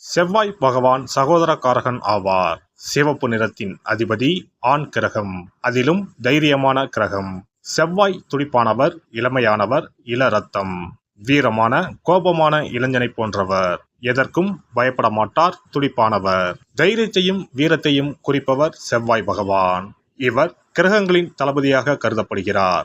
செவ்வாய் பகவான் சகோதரக்காரகன் ஆவார். சிவப்பு நிறத்தின் அதிபதி ஆண் கிரகம். அதிலும் தைரியமான கிரகம். செவ்வாய் துடிப்பானவர் இளமையானவர் இள ரத்தம். வீரமான கோபமான இளைஞனை போன்றவர். எதற்கும் பயப்பட மாட்டார் துடிப்பானவர். தைரியத்தையும் வீரத்தையும் குறிப்பவர் செவ்வாய் பகவான். இவர் கிரகங்களின் தளபதியாக கருதப்படுகிறார்.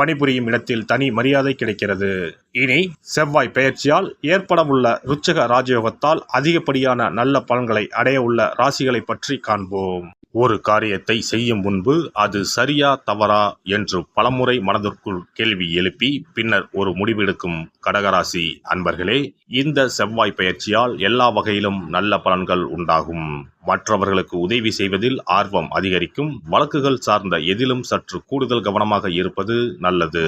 பணிபுரியும் இடத்தில் தனி மரியாதை கிடைக்கிறது. இனி செவ்வாய் பெயர்ச்சியால் ஏற்படவுள்ள ருச்சக ராஜயோகத்தால் அதிகப்படியான நல்ல பலன்களை அடைய உள்ள ராசிகளை பற்றி காண்போம். ஒரு காரியத்தை செய்யும் முன்பு அது சரியா தவறா என்று பலமுறை மனதிற்குள் கேள்வி எழுப்பி பின்னர் ஒரு முடிவெடுக்கும் கடகராசி அன்பர்களே இந்த செவ்வாய் பயிற்சியால் எல்லா வகையிலும் நல்ல பலன்கள் உண்டாகும். மற்றவர்களுக்கு உதவி செய்வதில் ஆர்வம் அதிகரிக்கும். வழக்குகள் சார்ந்த எதிலும் சற்று கூடுதல் கவனமாக இருப்பது நல்லது.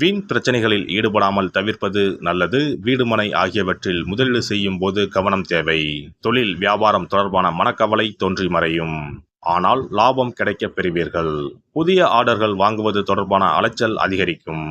வீண் பிரச்சனைகளில் ஈடுபடாமல் தவிர்ப்பது நல்லது. வீடுமனை ஆகியவற்றில் முதலீடு செய்யும் போது கவனம் தேவை. தொழில் வியாபாரம் தொடர்பான மனக்கவலை தோன்றி மறையும். ஆனால் லாபம் கிடைக்கப் பெறுவீர்கள். புதிய ஆர்டர்கள் வாங்குவது தொடர்பான அலைச்சல் அதிகரிக்கும்.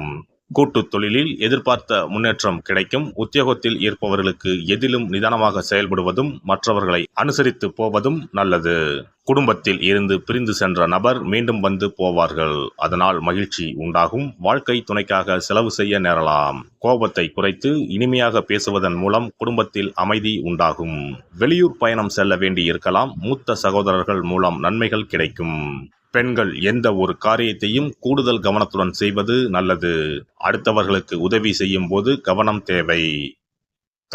கூட்டுத் தொழிலில் எதிர்பார்த்த முன்னேற்றம் கிடைக்கும். உத்தியோகத்தில் இருப்பவர்களுக்கு எதிலும் நிதானமாக செயல்படுவதும் மற்றவர்களை அனுசரித்து போவதும் நல்லது. குடும்பத்தில் இருந்து பிரிந்து சென்ற நபர் மீண்டும் வந்து போவார்கள். அதனால் மகிழ்ச்சி உண்டாகும். வாழ்க்கை துணைக்காக செலவு செய்ய நேரலாம். கோபத்தை குறைத்து இனிமையாக பேசுவதன் மூலம் குடும்பத்தில் அமைதி உண்டாகும். வெளியூர் பயணம் செல்ல வேண்டி இருக்கலாம். மூத்த சகோதரர்கள் மூலம் நன்மைகள் கிடைக்கும். பெண்கள் எந்த ஒரு காரியத்தையும் கூடுதல் கவனத்துடன் செய்வது நல்லது. அடுத்தவர்களுக்கு உதவி செய்யும் போது கவனம் தேவை.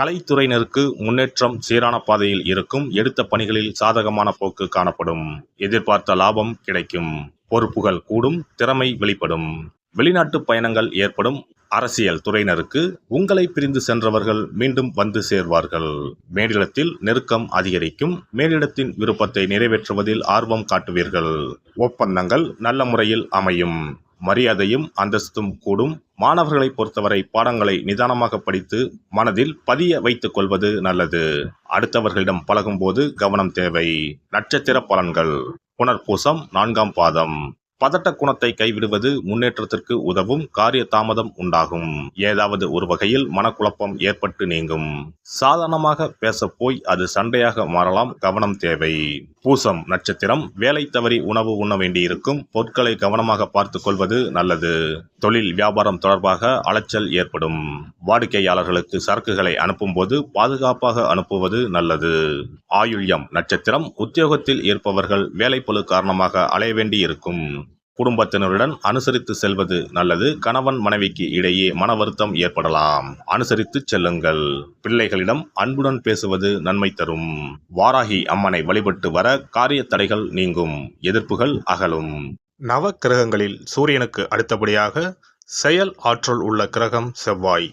கலைத்துறையினருக்கு முன்னேற்றம் சீரான பாதையில் இருக்கும். எடுத்த பணிகளில் சாதகமான போக்கு காணப்படும். எதிர்பார்த்த லாபம் கிடைக்கும். பொறுப்புகள் கூடும். திறமை வெளிப்படும். வெளிநாட்டு பயணங்கள் ஏற்படும். அரசியல் துறையினருக்கு உங்களை பிரிந்து சென்றவர்கள் மீண்டும் வந்து சேர்வார்கள். மேலிடத்தில் நெருக்கம் அதிகரிக்கும். மேலிடத்தின் விருப்பத்தை நிறைவேற்றுவதில் ஆர்வம் காட்டுவீர்கள். ஒப்பந்தங்கள் நல்ல முறையில் அமையும். மரியாதையும் அந்தஸ்தும் கூடும். மாணவர்களை பொறுத்தவரை பாடங்களை நிதானமாக படித்து மனதில் பதிய வைத்துக் கொள்வது நல்லது. அடுத்தவர்களிடம் பழகும்போது கவனம் தேவை. நட்சத்திர பலன்கள். புனர்பூசம் நான்காம் பாதம். பதட்ட குணத்தை கைவிடுவது முன்னேற்றத்திற்கு உதவும் காரிய தாமதம் உண்டாகும். ஏதாவது ஒரு வகையில் மனக்குழப்பம் ஏற்பட்டு நீங்கும். சாதாரணமாக பேச போய் அது சண்டையாக மாறலாம் கவனம் தேவை. பூசம் நட்சத்திரம் வேலை தவறி உணவு உண்ண வேண்டியிருக்கும் பொருட்களை கவனமாக பார்த்துக் கொள்வது நல்லது. தொழில் வியாபாரம் தொடர்பாக அலைச்சல் ஏற்படும். வாடிக்கையாளர்களுக்கு சரக்குகளை அனுப்பும்போது பாதுகாப்பாக அனுப்புவது நல்லது. ஆயுள்யம் நட்சத்திரம் உத்தியோகத்தில் இருப்பவர்கள் வேலைப்பழு காரணமாக அலைய வேண்டியிருக்கும். குடும்பத்தினருடன் அனுசரித்து செல்வது நல்லது. கணவன் மனைவிக்கு இடையே மன வருத்தம் ஏற்படலாம். அனுசரித்து செல்லுங்கள். பிள்ளைகளிடம் அன்புடன் பேசுவது நன்மை தரும். வாராகி அம்மனை வழிபட்டு வர காரிய தடைகள் நீங்கும். எதிர்ப்புகள் அகலும். நவ கிரகங்களில் சூரியனுக்கு அடுத்தபடியாக செயல் ஆற்றல் உள்ள கிரகம் செவ்வாய்.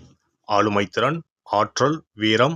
ஆளுமை திறன் ஆற்றல் வீரம்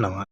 நம